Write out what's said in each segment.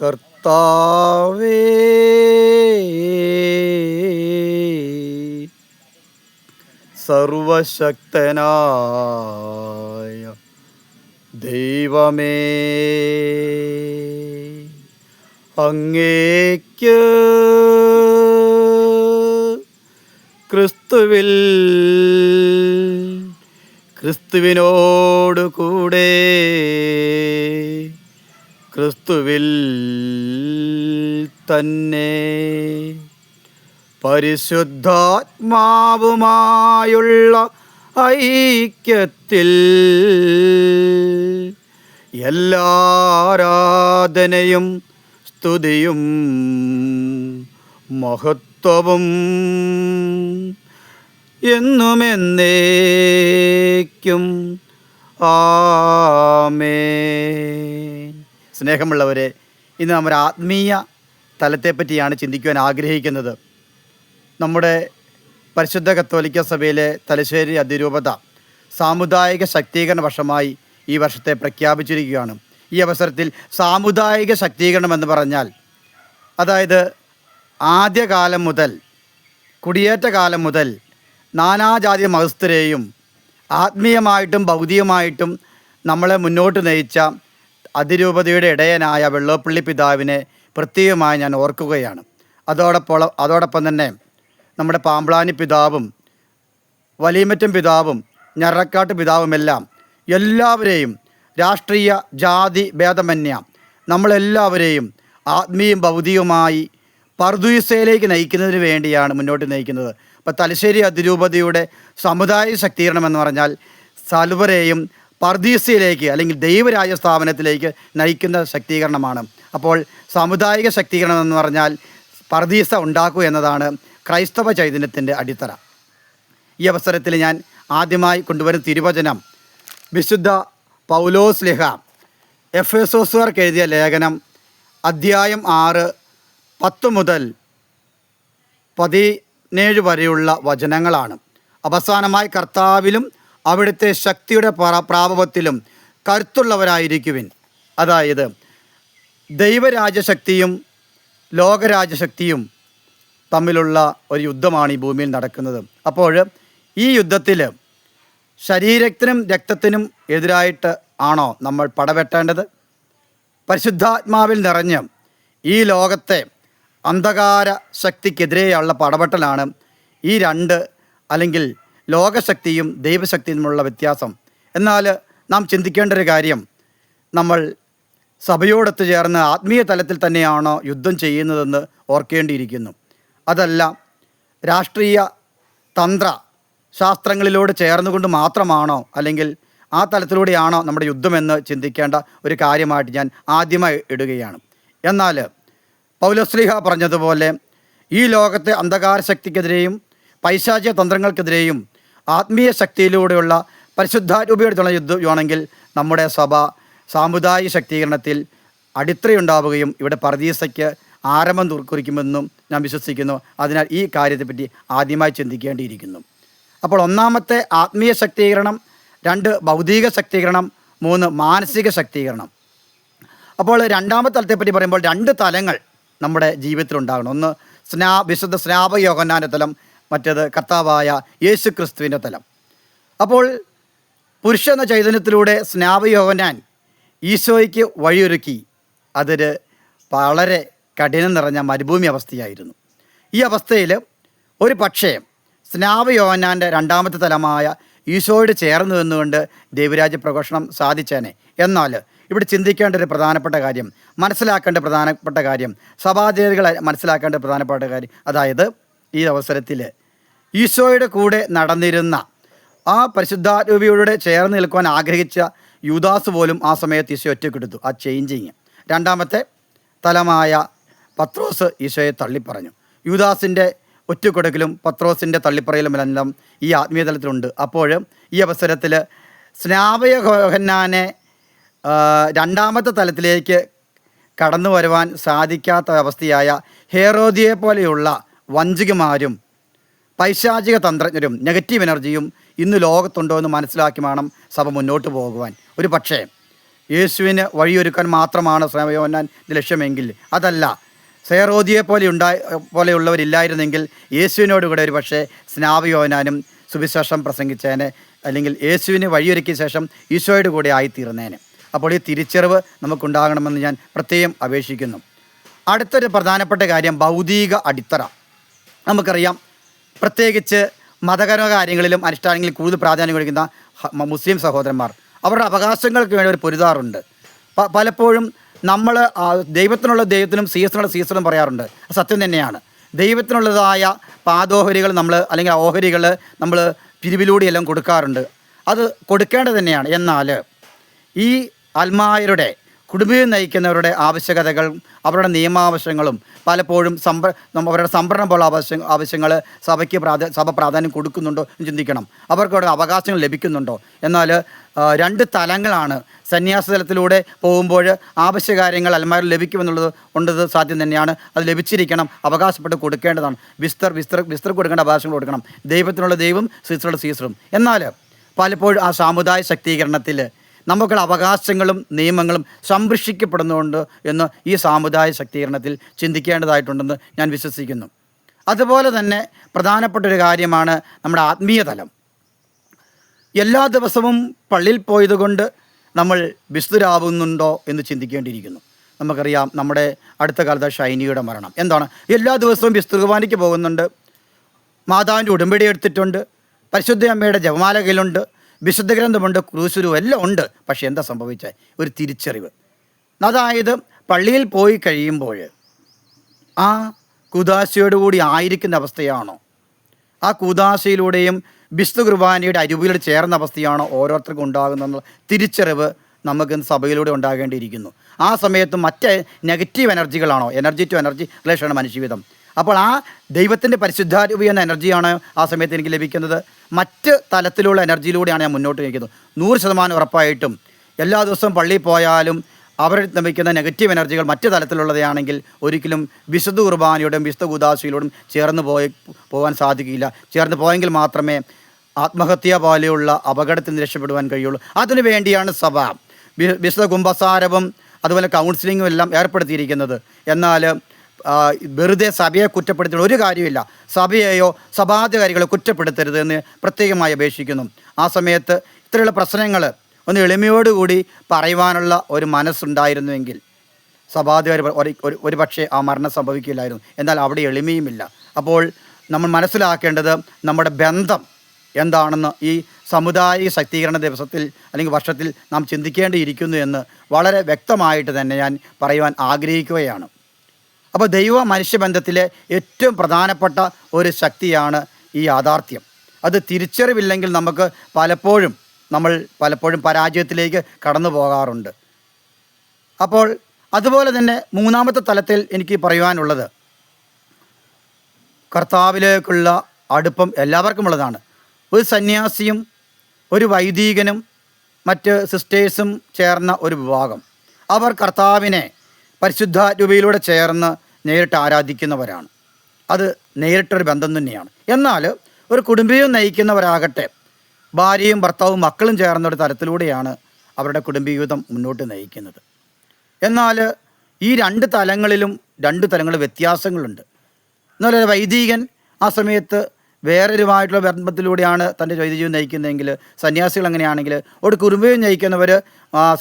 കർത്താവേ. സർവശക്തനായ ദൈവമേ അങ്ങേക്ക് ക്രിസ്തുവിൽ ക്രിസ്തുവിനോട് കൂടെ ക്രിസ്തുവിൽ തന്നെ പരിശുദ്ധാത്മാവുമായുള്ള ഐക്യത്തിൽ എല്ലാരാധനയും സ്തുതിയും മഹത്വവും എന്നുമെന്നേക്കും. ആമേൻ. സ്നേഹമുള്ളവരെ ഇന്ന് നമ്മുടെ ആത്മീയ തലത്തെപ്പറ്റിയാണ് ചിന്തിക്കുവാൻ ആഗ്രഹിക്കുന്നത്. നമ്മുടെ പരിശുദ്ധ കത്തോലിക്ക സഭയിലെ തലശ്ശേരി അതിരൂപത സാമുദായിക ശക്തീകരണ വർഷമായി ഈ വർഷത്തെ പ്രഖ്യാപിച്ചിരിക്കുകയാണ്. ഈ അവസരത്തിൽ സാമുദായിക ശക്തീകരണം എന്ന് പറഞ്ഞാൽ അതായത് ആദ്യകാലം മുതൽ കുടിയേറ്റ കാലം മുതൽ നാനാജാതി മതസ്ഥരെയും ആത്മീയമായിട്ടും ഭൗതികമായിട്ടും നമ്മളെ മുന്നോട്ട് നയിച്ച അതിരൂപതയുടെ ഇടയനായ വെള്ളോപ്പള്ളി പിതാവിനെ പ്രത്യേകമായി ഞാൻ ഓർക്കുകയാണ്. അതോടൊപ്പം അതോടൊപ്പം തന്നെ നമ്മുടെ പാമ്പ്ളാനി പിതാവും വലിയമറ്റം പിതാവും ഞറക്കാട്ട് പിതാവുമെല്ലാം എല്ലാവരെയും രാഷ്ട്രീയ ജാതി ഭേദമന്യ നമ്മളെല്ലാവരെയും ആത്മീയം ഭൗതികമായി പർദുയിസയിലേക്ക് നയിക്കുന്നതിന് വേണ്ടിയാണ് മുന്നോട്ട് നയിക്കുന്നത്. അപ്പോൾ തലശ്ശേരി അതിരൂപതയുടെ സമുദായ ശക്തീകരണം എന്ന് പറഞ്ഞാൽ സൽവരെയും പർദീസയിലേക്ക് അല്ലെങ്കിൽ ദൈവരാജ്യ സ്ഥാപനത്തിലേക്ക് നയിക്കുന്ന ശക്തീകരണമാണ്. അപ്പോൾ സാമുദായിക ശക്തീകരണം എന്ന് പറഞ്ഞാൽ പർദീസ ഉണ്ടാക്കുക എന്നതാണ് ക്രൈസ്തവ ചൈതന്യത്തിന്റെ അടിത്തറ. ഈ അവസരത്തിൽ ഞാൻ ആദ്യമായി കൊണ്ടുവരുന്ന തിരുവചനം വിശുദ്ധ പൗലോസ് ലിഹ എഫ് എസോസുകാർക്ക് എഴുതിയ ലേഖനം അദ്ധ്യായം ആറ് പത്ത് മുതൽ പതിനേഴ് വരെയുള്ള വചനങ്ങളാണ്. അവസാനമായി കർത്താവിലും അവിടുത്തെ ശക്തിയുടെ പ്ര- പ്രാഭവത്തിലും കരുത്തുള്ളവരായിരിക്കുവിൻ. അതായത് ദൈവരാജശക്തിയും ലോകരാജശക്തിയും തമ്മിലുള്ള ഒരു യുദ്ധമാണ് ഈ ഭൂമിയിൽ നടക്കുന്നത്. അപ്പോൾ ഈ യുദ്ധത്തിൽ ശരീരത്തിനും രക്തത്തിനും എതിരായിട്ട് ആണോ നമ്മൾ പടവെട്ടേണ്ടത്? പരിശുദ്ധാത്മാവിൽ നിറഞ്ഞ് ഈ ലോകത്തെ അന്ധകാര ശക്തിക്കെതിരെയുള്ള പടപെട്ടലാണ് ഈ രണ്ട് അല്ലെങ്കിൽ ലോകശക്തിയും ദൈവശക്തിയും തമ്മിലുള്ള വ്യത്യാസം. എന്നാൽ നാം ചിന്തിക്കേണ്ട ഒരു കാര്യം. നമ്മൾ സഭയോടൊത്ത് ചേർന്ന് ആത്മീയ തലത്തിൽ തന്നെയാണോ യുദ്ധം ചെയ്യുന്നതെന്ന് ഓർക്കേണ്ടിയിരിക്കുന്നു. അതല്ല രാഷ്ട്രീയ തന്ത്ര ശാസ്ത്രങ്ങളിലൂടെ ചേർന്നുകൊണ്ട് മാത്രമാണോ അല്ലെങ്കിൽ ആ തലത്തിലൂടെയാണോ നമ്മുടെ യുദ്ധമെന്ന് ചിന്തിക്കേണ്ട ഒരു കാര്യമായിട്ട് ഞാൻ ആദ്യമായി ഇടുകയാണ്. എന്നാൽ പൗലശ്രീഹ പറഞ്ഞതുപോലെ ഈ ലോകത്തെ അന്ധകാര ശക്തിക്കെതിരെയും പൈശാചിക തന്ത്രങ്ങൾക്കെതിരെയും ആത്മീയ ശക്തിയിലൂടെയുള്ള പരിശുദ്ധാരൂപയോടുള്ള യുദ്ധമാണെങ്കിൽ നമ്മുടെ സഭ സാമുദായിക ശക്തീകരണത്തിൽ അടിത്തറയുണ്ടാവുകയും ഇവിടെ പർദീസയ്ക്ക് ആരംഭം കുറിക്കുമെന്നും ഞാൻ വിശ്വസിക്കുന്നു. അതിനാൽ ഈ കാര്യത്തെപ്പറ്റി ആദ്യമായി ചിന്തിക്കേണ്ടിയിരിക്കുന്നു. അപ്പോൾ ഒന്നാമത്തെ ആത്മീയ ശക്തീകരണം രണ്ട് ഭൗതിക ശക്തീകരണം മൂന്ന് മാനസിക ശക്തീകരണം. അപ്പോൾ രണ്ടാമത്തെ തലത്തെപ്പറ്റി പറയുമ്പോൾ രണ്ട് തലങ്ങൾ നമ്മുടെ ജീവിതത്തിൽ ഉണ്ടാകണം ഒന്ന് സ്നാ വിശുദ്ധ സ്നാപയോഹന്നാന്റെ തലം മറ്റേത് കർത്താവായ യേശു ക്രിസ്തുവിന്റെ തലം. അപ്പോൾ പുരുഷ എന്ന ചൈതന്യത്തിലൂടെ സ്നാപയോഹനാൻ ഈശോയ്ക്ക് വഴിയൊരുക്കി. അതൊരു വളരെ കഠിനം നിറഞ്ഞ മരുഭൂമി അവസ്ഥയായിരുന്നു. ഈ അവസ്ഥയിൽ ഒരു പക്ഷേ സ്നാപയോഹന്നാന്റെ രണ്ടാമത്തെ തലമായ ഈശോയോട് ചേർന്ന് നിന്നുകൊണ്ട് ദൈവരാജ്യ പ്രഘോഷണം സാധിച്ചേനെ. എന്നാൽ ഇവിടെ ചിന്തിക്കേണ്ട ഒരു പ്രധാനപ്പെട്ട കാര്യം മനസ്സിലാക്കേണ്ട പ്രധാനപ്പെട്ട കാര്യം സഭാചാരികൾ മനസ്സിലാക്കേണ്ട പ്രധാനപ്പെട്ട കാര്യം അതായത് ഈ അവസരത്തിൽ ഈശോയുടെ കൂടെ നടന്നിരുന്ന ആ പരിശുദ്ധാരൂപിയോടെ ചേർന്ന് നിൽക്കുവാൻ ആഗ്രഹിച്ച യൂദാസ് പോലും ആ സമയത്ത് ഈശോ ഒറ്റക്കെടുത്തു. ആ ചേഞ്ചിങ് രണ്ടാമത്തെ തലമായ പത്രോസ് ഈശോയെ തള്ളിപ്പറഞ്ഞു. യൂദാസിന്റെ ഒറ്റക്കൊടുക്കലും പത്രോസിന്റെ തള്ളിപ്പറയലുമെല്ലാം ഈ ആത്മീയതലത്തിലുണ്ട് അപ്പോൾ ഈ അവസരത്തിൽ സ്നാപയ യോഹന്നാനെ രണ്ടാമത്തെ തലത്തിലേക്ക് കടന്നു വരുവാൻ സാധിക്കാത്ത അവസ്ഥയായ ഹേറോദിയെ പോലെയുള്ള വഞ്ചികമാരും പൈശാചിക തന്ത്രജ്ഞരും നെഗറ്റീവ് എനർജിയും ഇന്ന് ലോകത്തുണ്ടോ എന്ന് മനസ്സിലാക്കി വേണം സഭ മുന്നോട്ട് പോകുവാൻ. ഒരു പക്ഷേ യേശുവിന് വഴിയൊരുക്കാൻ മാത്രമാണ് സ്നേഹയോന്നാൻ ലക്ഷ്യമെങ്കിൽ. അതല്ല സേറോദിയെ പോലെ ഉണ്ടായി പോലെയുള്ളവരില്ലായിരുന്നെങ്കിൽ യേശുവിനോട് കൂടെ ഒരു പക്ഷേ സ്നാവയോനാനും സുവിശേഷം പ്രസംഗിച്ചേനെ അല്ലെങ്കിൽ യേശുവിന് വഴിയൊരുക്കിയ ശേഷം ഈശോയുടെ കൂടെ ആയിത്തീർന്നേനെ. അപ്പോൾ ഈ തിരിച്ചറിവ് നമുക്കുണ്ടാകണമെന്ന് ഞാൻ പ്രത്യേകം അപേക്ഷിക്കുന്നു. അടുത്തൊരു പ്രധാനപ്പെട്ട കാര്യം ഭൗതിക അടിത്തറ. നമുക്കറിയാം പ്രത്യേകിച്ച് മതകര കാര്യങ്ങളിലും അനുഷ്ഠാനങ്ങളിൽ കൂടുതൽ പ്രാധാന്യം കൊടുക്കുന്ന മുസ്ലിം സഹോദരന്മാർ. അവരുടെ അവകാശങ്ങൾക്ക് വേണ്ടി അവർ പൊരുതാറുണ്ട്. പലപ്പോഴും നമ്മൾ ദൈവത്തിനുള്ള ദൈവത്തിനും സീസണുള്ള സീസണും പറയാറുണ്ട്. സത്യം തന്നെയാണ്. ദൈവത്തിനുള്ളതായ പാദോഹരികൾ നമ്മൾ അല്ലെങ്കിൽ ഓഹരികൾ നമ്മൾ പിരിവിലൂടെയെല്ലാം കൊടുക്കാറുണ്ട്. അത് കൊടുക്കേണ്ടത് തന്നെയാണ്. എന്നാൽ ഈ അൽമായരുടെ കുടുംബം നയിക്കുന്നവരുടെ ആവശ്യകതകൾ അവരുടെ നിയമാവശ്യങ്ങളും പലപ്പോഴും സംഭ അവരുടെ സംഭരണം പോലുള്ള ആവശ്യ ആവശ്യങ്ങൾ സഭയ്ക്ക് പ്രാധാ സഭ പ്രാധാന്യം കൊടുക്കുന്നുണ്ടോ എന്ന് ചിന്തിക്കണം അവർക്ക് അവകാശങ്ങൾ ലഭിക്കുന്നുണ്ടോ എന്നാൽ രണ്ട് തലങ്ങളാണ് സന്യാസ തലത്തിലൂടെ പോകുമ്പോൾ ആവശ്യകാര്യങ്ങൾ അൽമാരിൽ ലഭിക്കുമെന്നുള്ളത് ഉണ്ടത് സാധ്യം തന്നെയാണ് അത് ലഭിച്ചിരിക്കണം അവകാശപ്പെട്ട് കൊടുക്കേണ്ടതാണ് വിസ്തർ വിസ്തർ വിസ്തർ കൊടുക്കേണ്ട അവകാശങ്ങൾ കൊടുക്കണം ദൈവത്തിനുള്ള ദൈവം സീസറുടെ സീസറും എന്നാൽ പലപ്പോഴും ആ സാമുദായ ശക്തീകരണത്തിൽ നമുക്കുള്ള അവകാശങ്ങളും നിയമങ്ങളും സംരക്ഷിക്കപ്പെടുന്നുണ്ട് എന്ന് ഈ സാമുദായ ശക്തീകരണത്തിൽ ചിന്തിക്കേണ്ടതായിട്ടുണ്ടെന്ന് ഞാൻ വിശ്വസിക്കുന്നു. അതുപോലെ തന്നെ പ്രധാനപ്പെട്ട ഒരു കാര്യമാണ് നമ്മുടെ ആത്മീയ തലം. എല്ലാ ദിവസവും പള്ളിയിൽ പോയതുകൊണ്ട് നമ്മൾ വിസ്തുരാകുന്നുണ്ടോ എന്ന് ചിന്തിക്കേണ്ടിയിരിക്കുന്നു. നമുക്കറിയാം നമ്മുടെ അടുത്ത കാലത്തെ ഷൈനിയുടെ മരണം. എന്താണ്? എല്ലാ ദിവസവും കുർബാനയ്ക്ക് പോകുന്നുണ്ട്. മാതാവിന്റെ ഉടമ്പടി എടുത്തിട്ടുണ്ട്. പരിശുദ്ധ അമ്മയുടെ ജപമാല കയ്യിലുണ്ട് വിശുദ്ധ ഗ്രന്ഥമുണ്ട് ക്രൂശുരു എല്ലാം ഉണ്ട്. പക്ഷേ എന്താ സംഭവിച്ചത് ഒരു തിരിച്ചറിവ്. അതായത് പള്ളിയിൽ പോയി കഴിയുമ്പോൾ ആ കുദാശയോടുകൂടി ആയിരിക്കുന്ന അവസ്ഥയാണോ? ആ കൂതാശയിലൂടെയും വിശുദ്ധ കുർബാനയുടെ അരുവിയിൽ ചേർന്ന അവസ്ഥയാണോ ഓരോരുത്തർക്കും ഉണ്ടാകുന്ന തിരിച്ചറിവ് നമുക്ക് സഭയിലൂടെ ഉണ്ടാകേണ്ടിയിരിക്കുന്നു. ആ സമയത്ത് മറ്റ് നെഗറ്റീവ് എനർജികളാണോ എനർജി ടു എനർജി റിലേഷനാണ് മനുഷ്യവിധം. അപ്പോൾ ആ ദൈവത്തിന്റെ പരിശുദ്ധാരൂപി എന്ന എനർജിയാണ് ആ സമയത്ത് എനിക്ക് ലഭിക്കുന്നത്. മറ്റ് തലത്തിലുള്ള എനർജിയിലൂടെയാണ് ഞാൻ മുന്നോട്ട് നയിക്കുന്നത്. നൂറ് ശതമാനം ഉറപ്പായിട്ടും എല്ലാ ദിവസവും പള്ളിയിൽ പോയാലും അവർ ലഭിക്കുന്ന നെഗറ്റീവ് എനർജികൾ മറ്റു തലത്തിലുള്ളതാണെങ്കിൽ ഒരിക്കലും വിശുദ്ധ കുർബാനയോടും വിശുദ്ധ കുദാശയിലൂടും ചേർന്ന് പോയി പോകാൻ സാധിക്കില്ല ചേർന്ന് പോയെങ്കിൽ മാത്രമേ ആത്മഹത്യ പോലെയുള്ള അപകടത്തിൽ നിന്ന് രക്ഷപ്പെടുവാൻ കഴിയുള്ളൂ. അതിനു വേണ്ടിയാണ് സഭ. വിശുദ്ധ കുംഭസാരവും അതുപോലെ കൗൺസിലിങ്ങും എല്ലാം ഏർപ്പെടുത്തിയിരിക്കുന്നത്. എന്നാൽ വെറുതെ സഭയെ കുറ്റപ്പെടുത്തുന്ന ഒരു കാര്യമില്ല സഭയെയോ സഭാധികാരികളെ കുറ്റപ്പെടുത്തരുത് എന്ന് പ്രത്യേകമായി അപേക്ഷിക്കുന്നു. ആ സമയത്ത് ഇത്രയുള്ള പ്രശ്നങ്ങൾ ഒന്ന് എളിമയോടുകൂടി പറയുവാനുള്ള ഒരു മനസ്സുണ്ടായിരുന്നുവെങ്കിൽ സഭാധികാരി ഒരു ഒരു- പക്ഷേ ആ മരണം സംഭവിക്കില്ലായിരുന്നു എന്നാൽ അവിടെ എളിമയുമില്ല. അപ്പോൾ നമ്മൾ മനസ്സിലാക്കേണ്ടത് നമ്മുടെ ബന്ധം എന്താണെന്ന് ഈ സമുദായ ശക്തീകരണ ദിവസത്തിൽ അല്ലെങ്കിൽ വർഷത്തിൽ നാം ചിന്തിക്കേണ്ടിയിരിക്കുന്നു എന്ന് വളരെ വ്യക്തമായിട്ട് തന്നെ ഞാൻ പറയുവാൻ ആഗ്രഹിക്കുകയാണ്. അപ്പോൾ ദൈവ മനുഷ്യബന്ധത്തിലെ ഏറ്റവും പ്രധാനപ്പെട്ട ഒരു ശക്തിയാണ് ഈ യാഥാർത്ഥ്യം. അത് തിരിച്ചറിവില്ലെങ്കിൽ നമുക്ക് പലപ്പോഴും നമ്മൾ പലപ്പോഴും പരാജയത്തിലേക്ക് കടന്നു പോകാറുണ്ട്. അപ്പോൾ അതുപോലെ തന്നെ മൂന്നാമത്തെ തലത്തിൽ എനിക്ക് പറയുവാനുള്ളത് കർത്താവിലേക്കുള്ള അടുപ്പം എല്ലാവർക്കും ഉള്ളതാണ് ഒരു സന്യാസിയും ഒരു വൈദികനും മറ്റ് സിസ്റ്റേഴ്സും ചേർന്ന ഒരു വിഭാഗം. അവർ കർത്താവിനെ പരിശുദ്ധ രൂപയിലൂടെ ചേർന്ന് നേരിട്ട് ആരാധിക്കുന്നവരാണ്. അത് നേരിട്ടൊരു ബന്ധം തന്നെയാണ്. എന്നാൽ ഒരു കുടുംബീയം നയിക്കുന്നവരാകട്ടെ ഭാര്യയും ഭർത്താവും മക്കളും ചേർന്നൊരു തരത്തിലൂടെയാണ് അവരുടെ കുടുംബജീവിതം മുന്നോട്ട് നയിക്കുന്നത്. എന്നാൽ ഈ രണ്ട് തലങ്ങളിലും രണ്ട് തലങ്ങളിൽ വ്യത്യാസങ്ങളുണ്ട്. എന്നാൽ ഒരു വൈദികൻ ആ സമയത്ത് വേറൊരുമായിട്ടുള്ള ബന്ധത്തിലൂടെയാണ് തന്റെ വൈദികജീവൻ നയിക്കുന്നതെങ്കിൽ സന്യാസികൾ അങ്ങനെയാണെങ്കിൽ ഒരു കുടുംബം നയിക്കുന്നവർ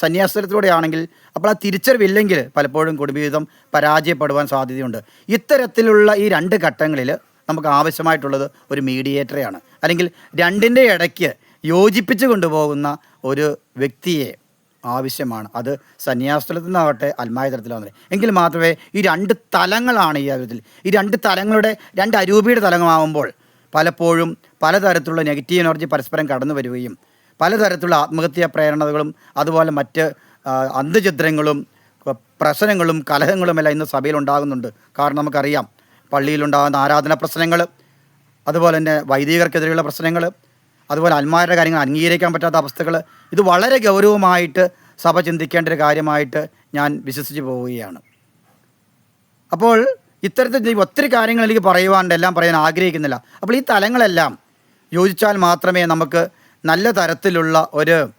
സന്യാസത്തിലൂടെയാണെങ്കിൽ അപ്പോൾ ആ തിരിച്ചറിവില്ലെങ്കിൽ പലപ്പോഴും കുടുംബജീവിതം പരാജയപ്പെടുവാൻ സാധ്യതയുണ്ട്. ഇത്തരത്തിലുള്ള ഈ രണ്ട് ഘട്ടങ്ങളിൽ നമുക്ക് ആവശ്യമായിട്ടുള്ളത് ഒരു മീഡിയേറ്ററെയാണ് അല്ലെങ്കിൽ രണ്ടിന്റെ ഇടയ്ക്ക് യോജിപ്പിച്ച് കൊണ്ടുപോകുന്ന ഒരു വ്യക്തിയെ ആവശ്യമാണ്. അത് സന്യാസത്തിൽ നിന്നാകട്ടെ അൽമായ തലത്തിലാവട്ടെ എങ്കിൽ മാത്രമേ ഈ രണ്ട് തലങ്ങളാണ് ഈ കാര്യത്തിൽ. ഈ രണ്ട് തലങ്ങളുടെ രണ്ട് അരൂപിയുടെ തലങ്ങളാവുമ്പോൾ പലപ്പോഴും പലതരത്തിലുള്ള നെഗറ്റീവ് എനർജി പരസ്പരം കടന്നു വരികയും പലതരത്തിലുള്ള ആത്മഹത്യാ പ്രേരണകളും അതുപോലെ മറ്റ് അന്ധചിദ്രങ്ങളും പ്രശ്നങ്ങളും കലഹങ്ങളും എല്ലാം ഇന്ന് സഭയിൽ ഉണ്ടാകുന്നുണ്ട്. കാരണം നമുക്കറിയാം പള്ളിയിലുണ്ടാകുന്ന ആരാധന പ്രശ്നങ്ങൾ അതുപോലെ തന്നെ വൈദികർക്കെതിരെയുള്ള പ്രശ്നങ്ങൾ അതുപോലെ അന്മാരുടെ കാര്യങ്ങൾ അംഗീകരിക്കാൻ പറ്റാത്ത അവസ്ഥകൾ ഇത് വളരെ ഗൗരവമായിട്ട് സഭ ചിന്തിക്കേണ്ട ഒരു കാര്യമായിട്ട് ഞാൻ വിശ്വസിച്ച് പോവുകയാണ്. അപ്പോൾ ഇത്തരത്തിൽ ഒത്തിരി കാര്യങ്ങൾ എനിക്ക് പറയുവാണ്ട് എല്ലാം പറയാൻ ആഗ്രഹിക്കുന്നില്ല. അപ്പോൾ ഈ തലങ്ങളെല്ലാം യോജിച്ചാൽ മാത്രമേ നമുക്ക് നല്ല തരത്തിലുള്ള ഒരു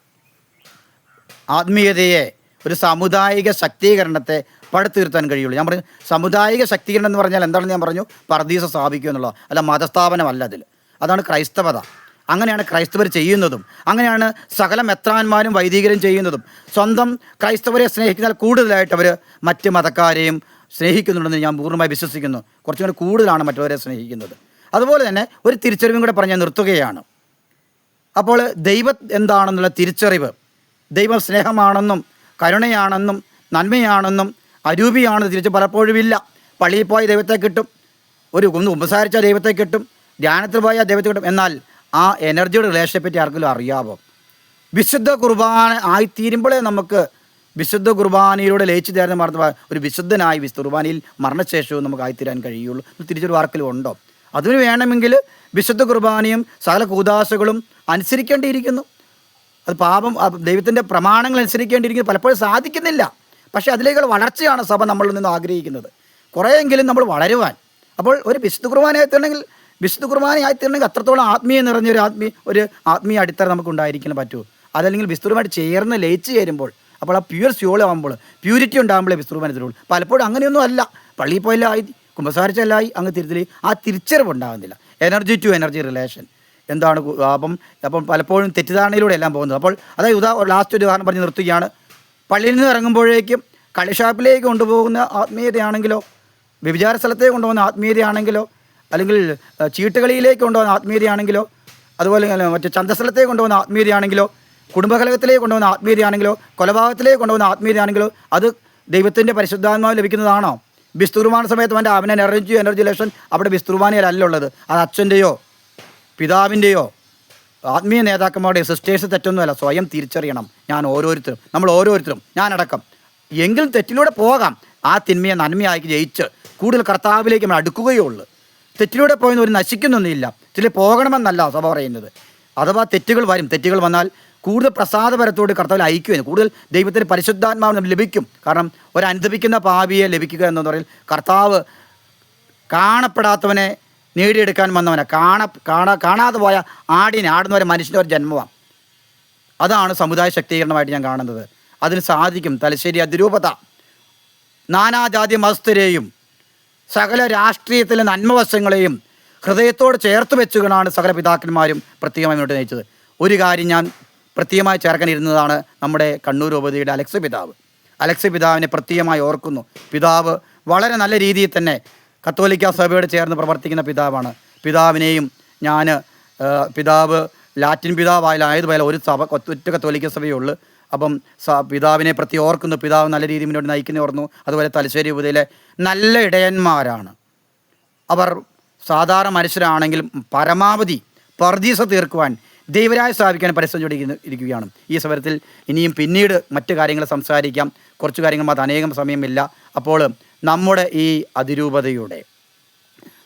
ആത്മീയതയെ ഒരു സാമുദായിക ശക്തീകരണത്തെ പടുത്തീർത്താൻ കഴിയുള്ളൂ. ഞാൻ പറഞ്ഞു സാമുദായിക ശക്തീകരണം എന്ന് പറഞ്ഞാൽ എന്താണെന്ന് ഞാൻ പറഞ്ഞു? പർദീസ സ്ഥാപിക്കുക എന്നുള്ളത് അല്ല മതസ്ഥാപനമല്ല അതിൽ. അതാണ് ക്രൈസ്തവത. അങ്ങനെയാണ് ക്രൈസ്തവർ ചെയ്യുന്നതും. അങ്ങനെയാണ് സകല മെത്രാന്മാരും വൈദികരും ചെയ്യുന്നതും. സ്വന്തം ക്രൈസ്തവരെ സ്നേഹിക്കുന്നതിൽ കൂടുതലായിട്ട് അവർ മറ്റ് മതക്കാരെയും സ്നേഹിക്കുന്നുണ്ടെന്ന് ഞാൻ പൂർണമായി വിശ്വസിക്കുന്നു. കുറച്ചും കൂടി കൂടുതലാണ് മറ്റുള്ളവരെ സ്നേഹിക്കുന്നത്. അതുപോലെ തന്നെ ഒരു തിരിച്ചറിവും കൂടെ പറഞ്ഞ് നിർത്തുകയാണ്. അപ്പോൾ ദൈവം എന്താണെന്നുള്ള തിരിച്ചറിവ്. ദൈവം സ്നേഹമാണെന്നും കരുണയാണെന്നും നന്മയാണെന്നും അരൂപിയാണെന്ന് തിരിച്ച് പലപ്പോഴും ഇല്ല. പള്ളിയിൽ പോയ ദൈവത്തെ കിട്ടും. ഒരു ഒന്ന് ഉപസാരിച്ച ദൈവത്തെ കിട്ടും. ധ്യാനത്തിൽ പോയ ദൈവത്തെ കിട്ടും. എന്നാൽ ആ എനർജിയുടെ റിലേഷനെ പറ്റി ആർക്കെങ്കിലും അറിയാമോ വിശുദ്ധ കുർബാന ആയിത്തീരുമ്പോഴേ നമുക്ക് വിശുദ്ധ കുർബാനയിലൂടെ ലയിച്ചു ചേർന്ന് മറന്ന ഒരു വിശുദ്ധനായി വിശുദ്ധ കുർബാനയിൽ മരണശേഷവും നമുക്ക് ആയിത്തീരാൻ കഴിയുള്ളൂ. തിരിച്ചൊരു വാർക്കലും ഉണ്ടോ? അതിന് വേണമെങ്കിൽ വിശുദ്ധ കുർബാനയും സകല കൂതാശകളും അനുസരിക്കേണ്ടിയിരിക്കുന്നു. അത് പാപം ദൈവത്തിന്റെ പ്രമാണങ്ങൾ അനുസരിക്കേണ്ടിയിരിക്കുന്നു. പലപ്പോഴും സാധിക്കുന്നില്ല. പക്ഷേ അതിലേക്കുള്ള വളർച്ചയാണ് സഭ നമ്മളിൽ നിന്ന് ആഗ്രഹിക്കുന്നത്. കുറേയെങ്കിലും നമ്മൾ വളരുവാൻ. അപ്പോൾ ഒരു വിശുദ്ധ കുർബാനയായിത്തീരണമെങ്കിൽ വിശുദ്ധ കുർബാനയായിത്തീരണമെങ്കിൽ അത്രത്തോളം ആത്മീയ നിറഞ്ഞൊരു ആത്മീയ ഒരു ആത്മീയ അടിത്തറ നമുക്ക് ഉണ്ടായിരിക്കാൻ പറ്റൂ. അതല്ലെങ്കിൽ വിസ്തുരമായിട്ട് ചേർന്ന് ലയിച്ച് ചേരുമ്പോൾ അപ്പോൾ ആ പ്യൂർ സ്യൂളാകുമ്പോൾ പ്യൂരിറ്റി ഉണ്ടാകുമ്പോഴേ വിസ്തുരമാന തരുള്ളൂ. പലപ്പോഴും അങ്ങനെയൊന്നും അല്ല. പള്ളിയിൽ പോയല്ലായി കുമ്പസാരിച്ചല്ലായി അങ്ങ് തിരുത്തലി ആ തിരിച്ചറിവ് ഉണ്ടാകുന്നില്ല. Energy to energy relation. എന്താണ് അപ്പം അപ്പം പലപ്പോഴും തെറ്റിദ്ധാരണയിലൂടെ എല്ലാം പോകുന്നത്. അപ്പോൾ അതായത് ഉദാ ലാസ്റ്റ് ഒരു ഉദാഹരണം പറഞ്ഞ് നിർത്തുകയാണ്. പള്ളിയിൽ നിന്ന് ഇറങ്ങുമ്പോഴേക്കും കളിഷാപ്പിലേക്ക് കൊണ്ടുപോകുന്ന ആത്മീയതയാണെങ്കിലോ വ്യഭിചാര സ്ഥലത്തേക്ക് കൊണ്ടുപോകുന്ന ആത്മീയതയാണെങ്കിലോ അല്ലെങ്കിൽ ചീട്ടുകളിയിലേക്ക് കൊണ്ടുപോകുന്ന ആത്മീയതയാണെങ്കിലോ അതുപോലെ മറ്റേ ചന്തസ്ഥലത്തേക്ക് കൊണ്ടുപോകുന്ന ആത്മീയതയാണെങ്കിലോ കുടുംബകലകത്തിലേക്ക് കൊണ്ടുപോകുന്ന ആത്മീയതയാണെങ്കിലോ കൊലപാതകത്തിലേക്ക് കൊണ്ടുപോകുന്ന ആത്മീയതയാണെങ്കിലോ അത് ദൈവത്തിന്റെ പരിശുദ്ധാത്മാവ് ലഭിക്കുന്നതാണോ? ബിസ്തുർബാന സമയത്ത് അവന്റെ അവനെ എനർജി എനർജി ലക്ഷൻ അവിടെ ബിസ്തുർമാനയിലല്ല ഉള്ളത്. അത് അച്ഛന്റെയോ പിതാവിന്റെയോ ആത്മീയ നേതാക്കന്മാരുടെയോ സിസ്റ്റേഴ്സ് തെറ്റൊന്നുമല്ല സ്വയം തിരിച്ചറിയണം. ഞാൻ ഓരോരുത്തരും നമ്മൾ ഓരോരുത്തരും ഞാനടക്കം. എങ്കിലും തെറ്റിലൂടെ പോകാം. ആ തിന്മയെ നന്മയാക്കി ജയിച്ച് കൂടുതൽ കർത്താവിലേക്ക് നമ്മൾ അടുക്കുകയേ ഉള്ളൂ. തെറ്റിലൂടെ പോയെന്ന് ഒരു നശിക്കുന്നൊന്നുമില്ല. ഇതിൽ പോകണമെന്നല്ല സഭ പറയുന്നത്. അഥവാ തെറ്റുകൾ വരും തെറ്റുകൾ വന്നാൽ കൂടുതൽ പ്രസാദപരത്തോട് കർത്താവിൽ ഐക്യം കൂടുതൽ ദൈവത്തിന്റെ പരിശുദ്ധാത്മാവ് ലഭിക്കും. കാരണം ഒരു പാപിയെ ലഭിക്കുക എന്ന് പറയുന്നത് കർത്താവ് കാണപ്പെടാത്തവനെ നേടിയെടുക്കാൻ വന്നവനെ. കാണ കാണാ കാണാതെ പോയ ആടിനെ ആടുന്ന ഒരു മനുഷ്യന്റെ ഒരു ജന്മമാണ് അതാണ് സമുദായ ശക്തീകരണമായിട്ട് ഞാൻ കാണുന്നത്. അതിന് സാധിക്കും തലശ്ശേരി അതിരൂപത. നാനാജാതി മതസ്ഥരെയും സകല രാഷ്ട്രീയത്തിലെ നന്മവശങ്ങളെയും ഹൃദയത്തോട് ചേർത്ത് വെച്ചുകൊണ്ടാണ് സകല പിതാക്കന്മാരും പ്രത്യേകമായി മുന്നോട്ട് നയിച്ചത്. ഒരു കാര്യം ഞാൻ പ്രത്യേകമായി ചേർക്കാനിരുന്നതാണ് നമ്മുടെ കണ്ണൂർ ഉപതിയുടെ അലക്സ് പിതാവ്. അലക്സ് പിതാവിനെ പ്രത്യേകമായി ഓർക്കുന്നു. പിതാവ് വളരെ നല്ല രീതിയിൽ തന്നെ കത്തോലിക്ക സഭയോട് ചേർന്ന് പ്രവർത്തിക്കുന്ന പിതാവാണ്. പിതാവിനെയും ഞാൻ പിതാവ് ലാറ്റിൻ പിതാവായാലായതുപോലെ ഒരു സഭ ഒറ്റ കത്തോലിക്ക സഭയേ ഉള്ളൂ. അപ്പം പിതാവിനെ പ്രതി ഓർക്കുന്നു. പിതാവ് നല്ല രീതിയിൽ മുന്നോട്ട് നയിക്കുന്ന ഓർന്നു. അതുപോലെ തലശ്ശേരി ഉപതിയിലെ നല്ല ഇടയന്മാരാണ്. അവർ സാധാരണ മനുഷ്യരാണെങ്കിലും പരമാവധി പർദീസ തീർക്കുവാൻ ദൈവരായ സ്ഥാപിക്കാൻ പരിശ്രമം ചോദിക്കുന്ന ഇരിക്കുകയാണ്. ഈ സമരത്തിൽ ഇനിയും പിന്നീട് മറ്റു കാര്യങ്ങൾ സംസാരിക്കാം. കുറച്ച് കാര്യങ്ങൾ അത് അനേകം സമയമില്ല. അപ്പോൾ നമ്മുടെ ഈ അതിരൂപതയുടെ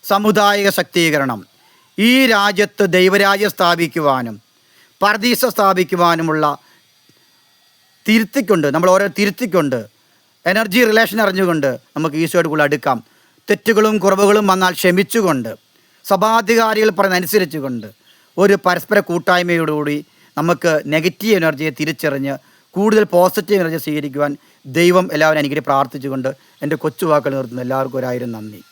സമുദായിക ശക്തീകരണം ഈ രാജ്യത്ത് ദൈവരാജ്യം സ്ഥാപിക്കുവാനും പർദീസ സ്ഥാപിക്കുവാനുമുള്ള തിരുത്തിക്കൊണ്ട് നമ്മൾ ഓരോ തിരുത്തിക്കൊണ്ട് എനർജി റിലേഷൻ അറിഞ്ഞുകൊണ്ട് നമുക്ക് ഈശോയോട് കൂടെ അടുക്കാം. തെറ്റുകളും കുറവുകളും വന്നാൽ ക്ഷമിച്ചുകൊണ്ട് സഭാധികാരികൾ പറയുന്നതനുസരിച്ചുകൊണ്ട് ഒരു പരസ്പര കൂട്ടായ്മയോടുകൂടി നമുക്ക് നെഗറ്റീവ് എനർജിയെ തിരിച്ചറിഞ്ഞ് കൂടുതൽ പോസിറ്റീവ് എനർജി സ്വീകരിക്കുവാൻ ദൈവം എല്ലാവരും എനിക്ക് പ്രാർത്ഥിച്ചുകൊണ്ട് എന്റെ കൊച്ചു വാക്കുകൾ നിർത്തുന്നു. എല്ലാവർക്കും ഒരായിരം നന്ദി.